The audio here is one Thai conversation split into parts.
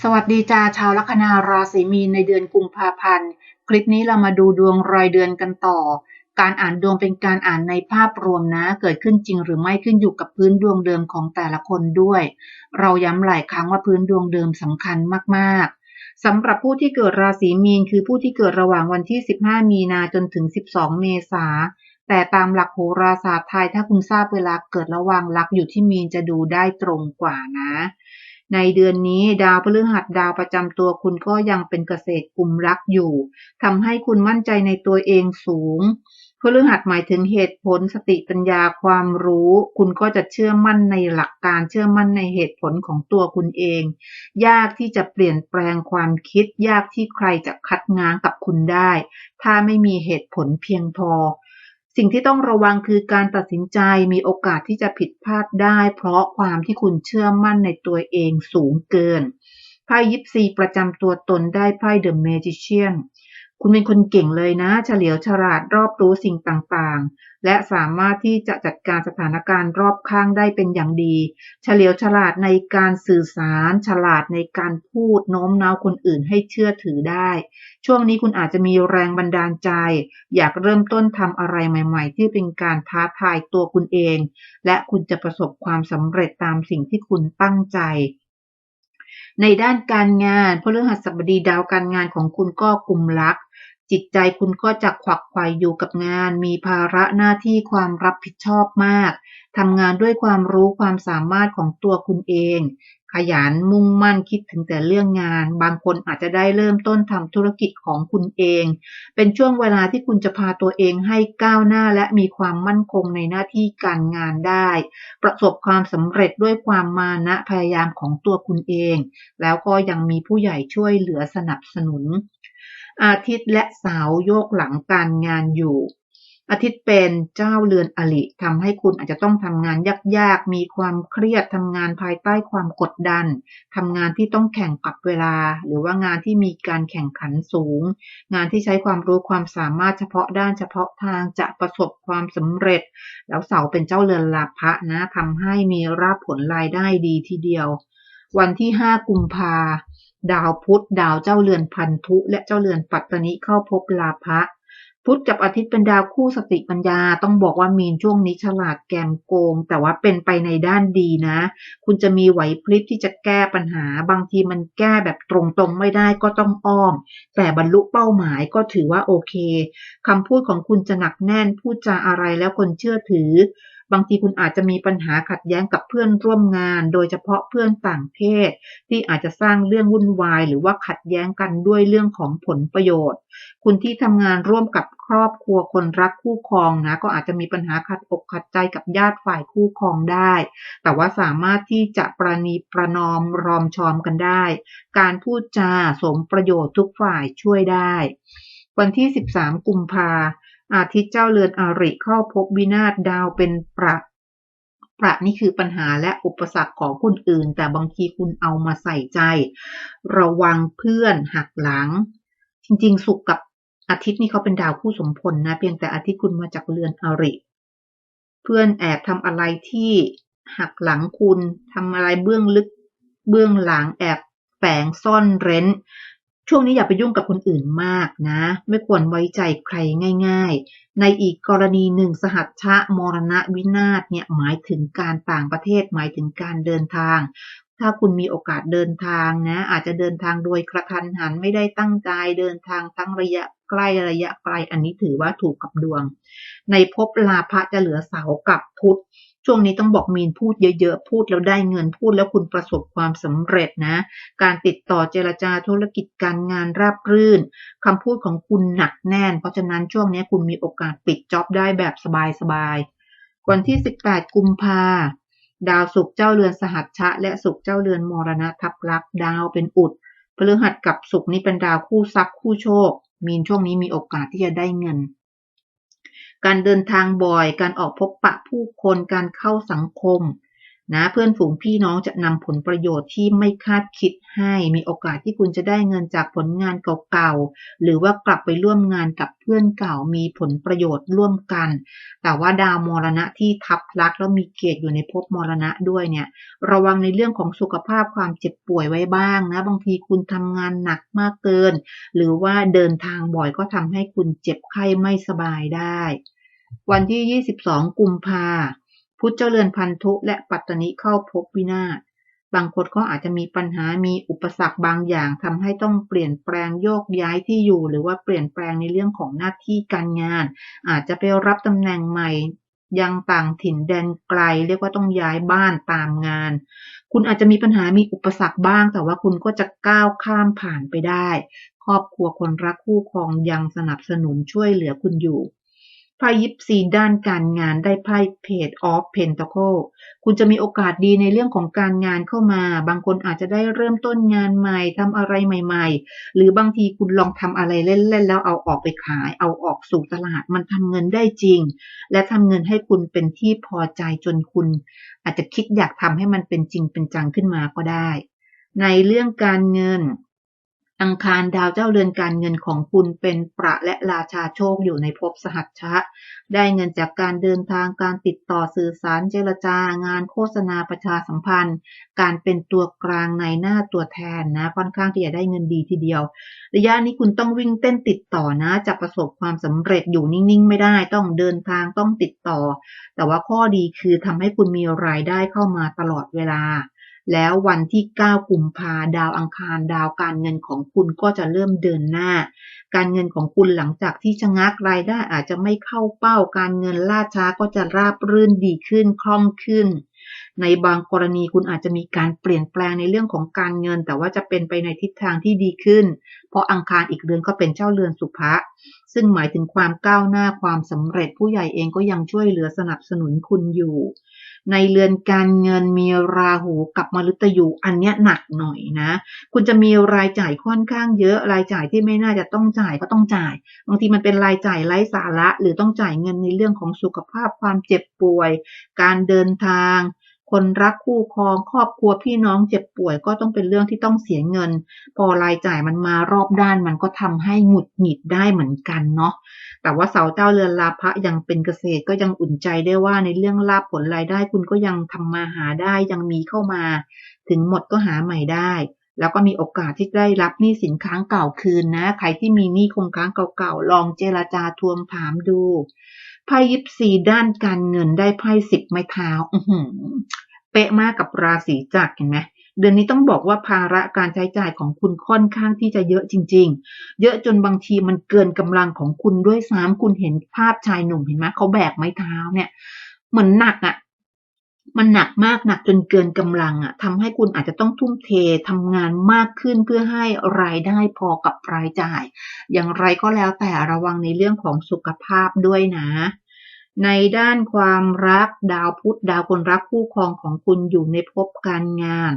สวัสดีจ้าชาวลัคนาราศีมีนในเดือนกุมภาพันธ์ คลิปนี้เรามาดูดวงรายเดือนกันต่อ การอ่านดวงเป็นการอ่านในภาพรวมนะ เกิดขึ้นจริงหรือไม่ขึ้นอยู่กับพื้นดวงเดิมของแต่ละคนด้วย เราย้ำหลายครั้งว่าพื้นดวงเดิมสำคัญมากๆสำหรับผู้ที่เกิดราศีมีนคือผู้ที่เกิดระหว่างวันที่ 15 มีนาจนถึง 12 เมษาแต่ตามหลักโหราศาสตร์ไทยถ้าคุณทราบเวลาเกิดระหว่างลักอยู่ที่มีนจะดูได้ตรงกว่านะ ในเดือนนี้ดาวพฤหัสดาวประจำตัวคุณก็ยังเป็นเกษตรกลุ่มรักอยู่ทำให้คุณมั่นใจในตัวเองสูงพฤหัสหมายถึงเหตุผลสติปัญญาความรู้ คุณก็จะเชื่อมั่นในหลักการเชื่อมั่นในเหตุผลของตัวคุณเอง ยากที่จะเปลี่ยนแปลงความคิด ยากที่ใครจะคัดง้างกับคุณได้ ถ้าไม่มีเหตุผลเพียงพอ สิ่งที่ต้องระวังคือการตัดสินใจมีโอกาสที่จะผิดพลาดได้ เพราะความที่คุณเชื่อมั่นในตัวเองสูงเกิน ไพ่ยิปซีประจำตัวตนได้ไพ่เดอะเมจิเชียน คุณเป็นคนเก่งเลยนะ เฉลียวฉลาดรอบรู้สิ่งต่างๆ และสามารถที่จะจัดการสถานการณ์รอบข้างได้เป็นอย่างดี เฉลียวฉลาดในการสื่อสาร ฉลาดในการพูดโน้มน้าวคนอื่นให้เชื่อถือได้ ช่วงนี้คุณอาจจะมีแรงบันดาลใจ อยากเริ่มต้นทำอะไรใหม่ ๆ ที่เป็นการท้าทายตัวคุณเอง และคุณจะประสบความสำเร็จตามสิ่งที่คุณตั้งใจ ในด้านการงานพฤหัสบดีดาวการงานของคุณก็กลุ่มลัก จิตใจคุณก็จะขวักไขว่อยู่กับงาน มีภาระหน้าที่ความรับผิดชอบมากทำงานด้วยความรู้ความสามารถของตัวคุณเอง ขยันมุ่งมั่นคิดถึงแต่เรื่องงาน บางคนอาจจะได้เริ่มต้นทำธุรกิจของคุณเอง เป็นช่วงเวลาที่คุณจะพาตัวเองให้ก้าวหน้าและมีความมั่นคงในหน้าที่การงานได้ ประสบความสำเร็จด้วยความมานะพยายามของตัวคุณเอง แล้วก็ยังมีผู้ใหญ่ช่วยเหลือสนับสนุน อาทิตย์และเสาร์โยกหลังการงานอยู่ อาทิตย์เป็นเจ้าเรือนอลิทำให้คุณอาจจะต้องทำงานยากๆ มีความเครียดทำงานภายใต้ความกดดันทำงานที่ต้องแข่งกับเวลา หรือว่างานที่มีการแข่งขันสูง งานที่ใช้ความรู้ความสามารถเฉพาะด้านเฉพาะทางจะประสบความสำเร็จ แล้วเสาเป็นเจ้าเรือนลาภะนะทำให้มีราบผลรายได้ดีทีเดียว วันที่ 5 กุมภาดาวพุธดาวเจ้าเรือนพันธุ และเจ้าเรือนปัตตนิเข้าพบลาภะ พุธกับอาทิตย์เป็นดาวคู่สติปัญญา ต้องบอกว่ามีนช่วงนี้ฉลาดแกมโกง แต่ว่าเป็นไปในด้านดีนะ คุณจะมีไหวพริบที่จะแก้ปัญหา บางทีมันแก้แบบตรงๆไม่ได้ก็ต้องอ้อม แต่บรรลุเป้าหมายก็ถือว่าโอเคคำพูดของคุณจะหนักแน่นพูดจาอะไรแล้วคนเชื่อถือ บางทีคุณอาจจะมีปัญหาขัดแย้งกับเพื่อนร่วมงาน โดยเฉพาะเพื่อนต่างเพศ ที่อาจจะสร้างเรื่องวุ่นวาย หรือว่าขัดแย้งกันด้วยเรื่องของผลประโยชน์ คุณที่ทำงานร่วมกับครอบครัวคนรักคู่ครองนะก็อาจจะมีปัญหาขัดอกขัดใจกับญาติฝ่ายคู่ครองได้ แต่ว่าสามารถที่จะประนีประนอมรอมชอมกันได้ การพูดจาสมประโยชน์ทุกฝ่ายช่วยได้ วันที่ 13 กุมภา อาทิตย์เจ้าเรือนอริเข้าพบวินาศดาวเป็นประประนี่คือปัญหาและอุปสรรคของคนอื่น แต่บางทีคุณเอามาใส่ใจ ระวังเพื่อนหักหลัง จริงๆ สุขกับอาทิตย์นี่เขาเป็นดาวคู่สมพลนะ เพียงแต่อาทิตย์คุณมาจากเรือนอริ เพื่อนแอบทำอะไรที่หักหลังคุณทำอะไรเบื้องลึกเบื้องหลังแอบแฝงซ่อนเร้น ช่วงนี้อย่าไปยุ่งกับคนอื่นมากนะ ไม่ควรไว้ใจใครง่าย ๆ ในอีกกรณีหนึ่งสหัชชะมรณะวินาศเนี่ยหมายถึงการต่างประเทศหมายถึงการเดินทาง ถ้าคุณมีโอกาสเดินทางนะ อาจจะเดินทางโดยกระทันหันไม่ได้ตั้งใจเดินทางทั้งระยะใกล้ระยะไกลอันนี้ถือว่าถูกกับดวง ในภพลาภะจะเหลือเสากับพุธ ช่วงนี้ต้องบอกมีนพูดเยอะๆ พูดแล้วได้เงินพูดแล้วคุณประสบความสำเร็จนะ การติดต่อเจรจาธุรกิจการงานราบรื่นคำพูดของคุณหนักแน่น เพราะฉะนั้นช่วงนี้คุณมีโอกาสปิดจ็อบได้แบบสบายๆ วันที่ 18 กุมภาดาวศุกร์เจ้าเรือนสหัชชะ และศุกร์เจ้าเรือนมรณะทับลักดาวเป็นอุดพฤหัสกับศุกร์นี้เป็นดาวคู่ทรัพย์คู่โชค มีนช่วงนี้มีโอกาสที่จะได้เงิน การเดินทางบ่อย การออกพบปะผู้คน การเข้าสังคม นะเพื่อนฝูงพี่น้องจะนำผลประโยชน์ที่ไม่คาดคิดให้ มีโอกาสที่คุณจะได้เงินจากผลงานเก่าๆ หรือว่ากลับไปร่วมงานกับเพื่อนเก่ามีผลประโยชน์ร่วมกัน แต่ว่าดาวมรณะที่ทับลักแล้วมีเกตอยู่ในภพมรณะด้วยเนี่ย ระวังในเรื่องของสุขภาพความเจ็บป่วยไว้บ้างนะ บางทีคุณทำงานหนักมากเกิน หรือว่าเดินทางบ่อยก็ทำให้คุณเจ็บไข้ไม่สบายได้ วันที่ 22 กุมภาพุธ เจ้าเรือนพันธุและปัตตนิเข้าพบวินาศบางคนก็อาจจะมีปัญหา มีอุปสรรคบางอย่างทำให้ต้องเปลี่ยนแปลงโยกย้ายที่อยู่ หรือว่าเปลี่ยนแปลงในเรื่องของหน้าที่การงาน อาจจะไปรับตำแหน่งใหม่ ยังต่างถิ่นแดนไกล เรียกว่าต้องย้ายบ้านตามงาน คุณอาจจะมีปัญหา มีอุปสรรคบ้าง แต่ว่าคุณก็จะก้าวข้ามผ่านไปได้ ครอบครัวคนรักคู่ครองยังสนับสนุนช่วยเหลือคุณอยู่ ไพ่ยิปซีด้านการงานได้ไพ่เพจออฟเพนตาโคคุณจะมีโอกาสดีในเรื่องของการงานเข้ามา บางคนอาจจะได้เริ่มต้นงานใหม่ทำอะไรใหม่ ๆ หรือบางทีคุณลองทำอะไรเล่นๆแล้วเอาออกไปขาย เอาออกสู่ตลาดมันทำเงินได้จริง และทำเงินให้คุณเป็นที่พอใจจนคุณ อาจจะคิดอยากทำให้มันเป็นจริงเป็นจังขึ้นมาก็ได้ ในเรื่องการเงิน อังคารดาวเจ้าเรือนการเงินของคุณเป็นประและราชาโชคอยู่ในภพสหัชชะ ได้เงินจากการเดินทางการติดต่อสื่อสารเจรจา งานโฆษณาประชาสัมพันธ์ การเป็นตัวกลางในหน้าตัวแทนนะ ค่อนข้างที่จะได้เงินดีทีเดียว ระยะนี้คุณต้องวิ่งเต้นติดต่อนะ จะประสบความสำเร็จอยู่นิ่งๆ ไม่ได้ ต้องเดินทางต้องติดต่อ แต่ว่าข้อดีคือทำให้คุณมีรายได้เข้ามาตลอดเวลา แล้ววันที่ 9 กุมภาดาวอังคารดาวการเงินของคุณก็จะเริ่มเดินหน้า การเงินของคุณหลังจากที่ชะงักรายได้อาจจะไม่เข้าเป้า การเงินล่าช้าก็จะราบรื่นดีขึ้นคล่องขึ้น ในบางกรณีคุณอาจจะมีการเปลี่ยนแปลงในเรื่องของการเงิน แต่ว่าจะเป็นไปในทิศทางที่ดีขึ้น เพราะอังคารอีกเรือนก็เป็นเจ้าเรือนสุภะซึ่งหมายถึงความก้าวหน้าความสำเร็จผู้ใหญ่เองก็ยังช่วยเหลือสนับสนุนคุณอยู่ ในเรือนการเงินมีราหูกับมฤตยูอันเนี้ยหนักหน่อยนะ คุณจะมีรายจ่ายค่อนข้างเยอะรายจ่ายที่ไม่น่าจะต้องจ่ายก็ต้องจ่าย บางทีมันเป็นรายจ่ายไร้สาระ หรือต้องจ่ายเงินในเรื่องของสุขภาพความเจ็บป่วย การเดินทาง คนรักคู่ครองครอบครัวพี่น้องเจ็บป่วยก็ต้องเป็นเรื่องที่ต้องเสียเงิน พอรายจ่ายมันมารอบด้านมันก็ทำให้หงุดหงิดได้เหมือนกันเนาะแต่ว่าเสาเจ้าเรือนลาภะยังเป็นเกษตรก็ยังอุ่นใจได้ว่าในเรื่องลาภผลรายได้คุณก็ยังทำมาหาได้ยังมีเข้ามา ถึงหมดก็หาใหม่ได้ แล้วก็มีโอกาสที่ได้รับหนี้สินค้างเก่าคืนนะ ใครที่มีหนี้คงค้างเก่าๆ ลองเจราจาทวงถามดูไพ่ยิปซีด้านการเงินได้ไพ่สิบไม้เท้าอืเป๊ะมากกับราศีจักรเห็นไหมเดือนนี้ต้องบอกว่าภาระการใช้จ่ายของคุณค่อนข้างที่จะเยอะจริง ๆ เยอะจนบางทีมันเกินกำลังของคุณด้วยซ้ำคุณเห็นภาพชายหนุ่มเห็นไหมเขาแบกไม้เท้าเนี่ย เหมือนหนักอะ่ะ มันหนักมากหนักจนเกินกำลังอะ่ะทำให้คุณอาจจะต้องทุ่มเททำงานมากขึ้นเพื่อให้รายได้พอกับรายจ่าย อย่างไรก็แล้วแต่ระวังในเรื่องของสุขภาพด้วยนะ ในด้านความรักดาวพุธดาวคนรักคู่ครองของคุณอยู่ในภพการงาน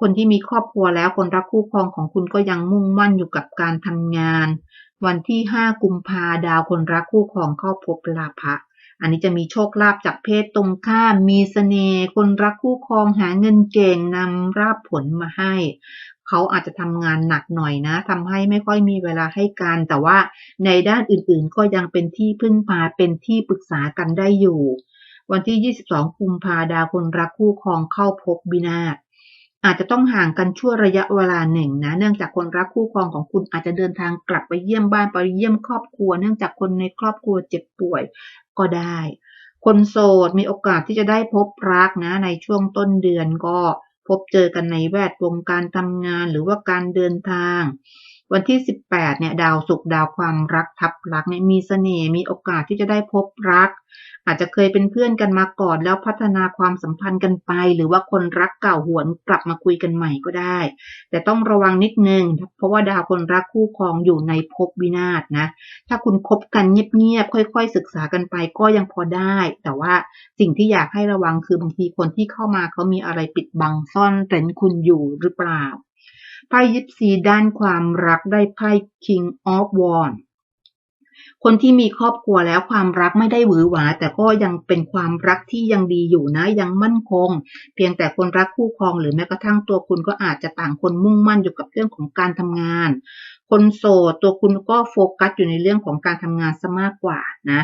คนที่มีครอบครัวแล้วคนรักคู่ครองของคุณก็ยังมุ่งมั่นอยู่กับการทำงาน วันที่ 5 กุมภาดาวคนรักคู่ครองเข้าพบลาภะ อันนี้จะมีโชคลาภจากเพศตรงข้าม มีสเสน่ห์ คนรักคู่ครองหาเงินเก่งนำราบผลมาให้ เขาอาจจะทำงานหนักหน่อยนะทำให้ไม่ค่อยมีเวลาให้กัน แต่ว่าในด้านอื่นๆ ก็ยังเป็นที่พึ่งพา เป็นที่ปรึกษากันได้อยู่ วันที่ 22 กุมภาดาคนรักคู่ครองเข้าพบบินาศอาจจะต้องห่างกันชั่วระยะเวลาหนึ่งนะ เนื่องจากคนรักคู่ครองของคุณอาจจะเดินทางกลับไปเยี่ยมบ้านไปเยี่ยมครอบครัว เนื่องจากคนในครอบครัวเจ็บป่วย ก็ได้ คนโสดมีโอกาสที่จะได้พบรักนะในช่วงต้นเดือนก็พบเจอกันในแวดวงการทำงานหรือว่าการเดินทาง วันที่ 18 เนี่ยดาวสุกดาวความรักทับรักเนี่ยมีเสน่ห์มีโอกาสที่จะได้พบรัก อาจจะเคยเป็นเพื่อนกันมาก่อน แล้วพัฒนาความสัมพันธ์กันไป หรือว่าคนรักเก่าหวนกลับมาคุยกันใหม่ก็ได้ แต่ต้องระวังนิดนึง เพราะว่าดาวคนรักคู่ครองอยู่ในภพวินาศนะ ถ้าคุณคบกันเงียบๆค่อย ๆ ศึกษากันไปก็ยังพอได้ แต่ว่าสิ่งที่อยากให้ระวังคือบางทีคนที่เข้ามาเขามีอะไรปิดบังซ่อนเร้นคุณอยู่หรือเปล่า ไพ่ยิปซีด้านความรักได้ไพ่ King of Wands คนที่มีครอบครัวแล้วความรักไม่ได้หวือหวา แต่ก็ยังเป็นความรักที่ยังดีอยู่นะ ยังมั่นคง เพียงแต่คนรักคู่ครองหรือแม้กระทั่งตัวคุณก็อาจจะต่างคนมุ่งมั่นอยู่กับเรื่องของการทำงาน คนโสดตัวคุณก็โฟกัสอยู่ในเรื่องของการทำงานซะมากกว่านะ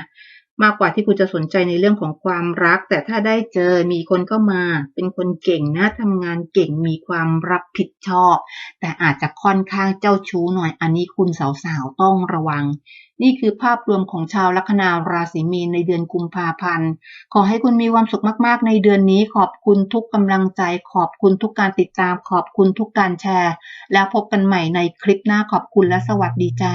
มากกว่าที่คุณจะสนใจในเรื่องของความรัก แต่ถ้าได้เจอมีคนเข้ามา เป็นคนเก่งนะทำงานเก่งมีความรับผิดชอบ แต่อาจจะค่อนข้างเจ้าชู้หน่อย อันนี้คุณสาวๆต้องระวัง นี่คือภาพรวมของชาวลัคนาราศีมีนในเดือนกุมภาพันธ์ ขอให้คุณมีความสุขมากๆ ในเดือนนี้ ขอบคุณทุกกำลังใจ ขอบคุณทุกการติดตาม ขอบคุณทุกการแชร์ แล้วพบกันใหม่ในคลิปหน้าขอบคุณและสวัสดีจ้า